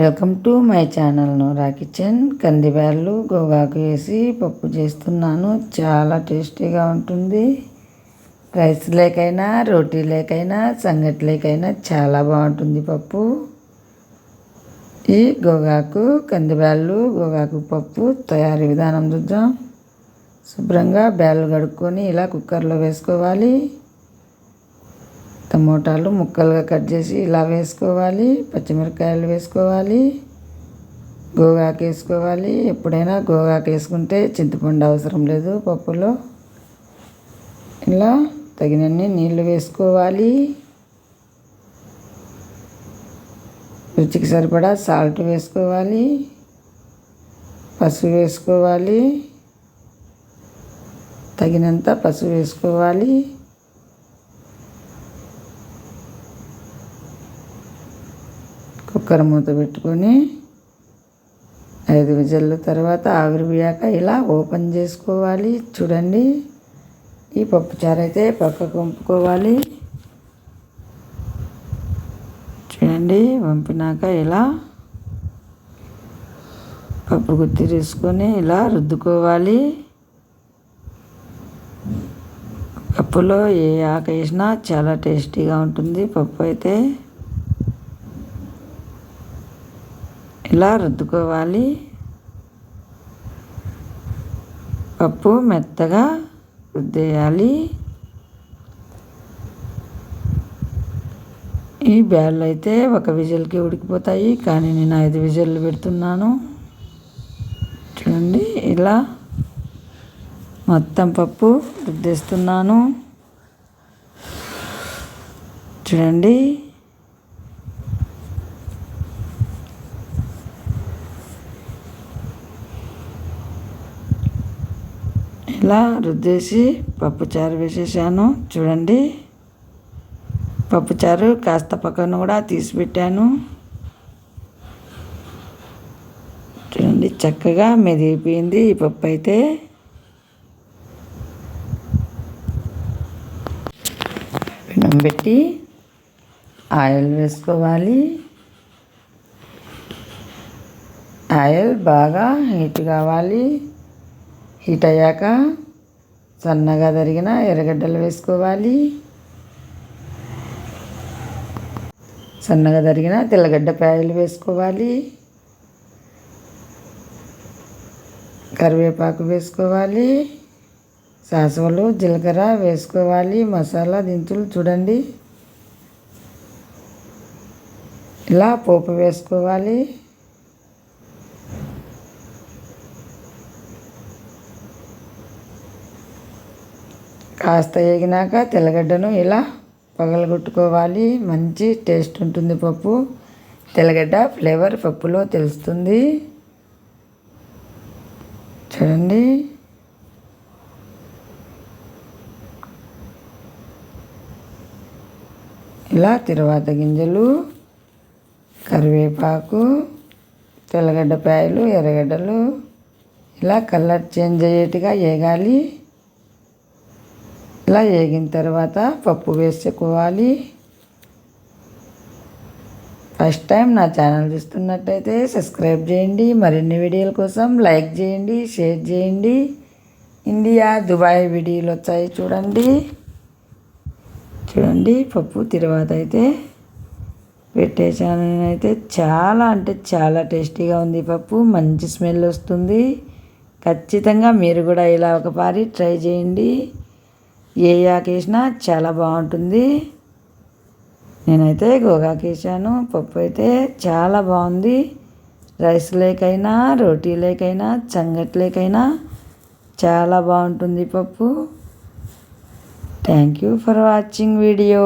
Welcome to my channel Noora kitchen. కందిబ్యాళ్ళు గోగాకు వేసి పప్పు చేస్తున్నాను. చాలా టేస్టీగా ఉంటుంది. రైస్ లేకైనా రోటీ లేకైనా సంగటి లేకైనా చాలా బాగుంటుంది పప్పు. ఈ గోగాకు కందిబ్యాళ్ళు గోగాకు పప్పు తయారీ విధానం చూద్దాం. శుభ్రంగా బ్యాళ్ళు కడుక్కొని ఇలా కుక్కర్లో వేసుకోవాలి. టమోటాలు ముక్కలుగా కట్ చేసి ఇలా వేసుకోవాలి పచ్చిమిరపకాయలు వేసుకోవాలి గోగాకు వేసుకోవాలి. ఎప్పుడైనా గోగాకు వేసుకుంటే చింతపండు అవసరం లేదు పప్పులో. ఇలా తగినన్ని నీళ్ళు వేసుకోవాలి. రుచికి సరిపడా సాల్ట్ వేసుకోవాలి. పసుపు వేసుకోవాలి. తగినంత పసుపు వేసుకోవాలి. కుక్కర్ మూత పెట్టుకొని ఐదు విజల్లు తర్వాత ఆవిరి పోయాక ఇలా ఓపెన్ చేసుకోవాలి. చూడండి. ఈ పప్పుచారు అయితే పక్కకు వంపుకోవాలి. చూడండి. వంపినాక ఇలా పప్పు గుత్తి తీసుకొని ఇలా రుద్దుకోవాలి. పప్పులో ఏ ఆక వేసినా చాలా టేస్టీగా ఉంటుంది పప్పు అయితే. ఇలా రుద్దుకోవాలి పప్పు మెత్తగా రుద్దేయాలి. ఈ బ్యాళ్ళు అయితే ఒక విజిల్కి ఉడికిపోతాయి కానీ నేను ఐదు విజిల్లు పెడుతున్నాను. చూడండి ఇలా మొత్తం పప్పు రుద్దేస్తున్నాను. చూడండి ఇలా రుద్దేసి పప్పుచారు వేసేసాను. చూడండి. పప్పుచారు కాస్త పక్కన కూడా తీసి పెట్టాను. చూడండి చక్కగా మెదిగిపోయింది ఈ పప్పు అయితే. పెనం పెట్టి ఆయిల్ వేసుకోవాలి. ఆయిల్ బాగా హీట్ కావాలి. హీట్ అయ్యాక సన్నగా తరిగిన ఎర్రగడ్డలు వేసుకోవాలి. సన్నగా తరిగిన తెల్లగడ్డ పాయలు వేసుకోవాలి. కరివేపాకు వేసుకోవాలి. సాసవలు జీలకర్ర వేసుకోవాలి. మసాలా దించులు చూడండి. ఇలా పోపు వేసుకోవాలి. కాస్త వేగినాక తెల్లగడ్డను ఇలా పగలగొట్టుకోవాలి. మంచి టేస్ట్ ఉంటుంది పప్పు. తెల్లగడ్డ ఫ్లేవర్ పప్పులో తెలుస్తుంది. చూడండి. ఇలా తిరువాత గింజలు కరివేపాకు తెల్లగడ్డ పాయలు ఎర్రగడ్డలు ఇలా కలర్ చేంజ్ అయ్యేట్టుగా వేగాలి ఇలా వేగిన తర్వాత పప్పు వేసుకోవాలి. ఫస్ట్ టైం నా ఛానల్ చూస్తున్నట్టయితే సబ్స్క్రైబ్ చేయండి. మరిన్ని వీడియోల కోసం లైక్ చేయండి షేర్ చేయండి. ఇండియా దుబాయ్ వీడియోలు వచ్చాయి చూడండి. చూడండి పప్పు తర్వాత అయితే పెట్టేసాను అయితే చాలా అంటే చాలా టేస్టీగా ఉంది పప్పు. మంచి స్మెల్ వస్తుంది. ఖచ్చితంగా మీరు కూడా ఇలా ఒకసారి ట్రై చేయండి. ఏ ఆకేసినా చాలా బాగుంటుంది. నేనైతే గోగాకు వేసాను పప్పు అయితే చాలా బాగుంది. రైస్ లేకైనా రోటీ లేకైనా చంగట్ లేకైనా చాలా బాగుంటుంది పప్పు. Thank you for watching video.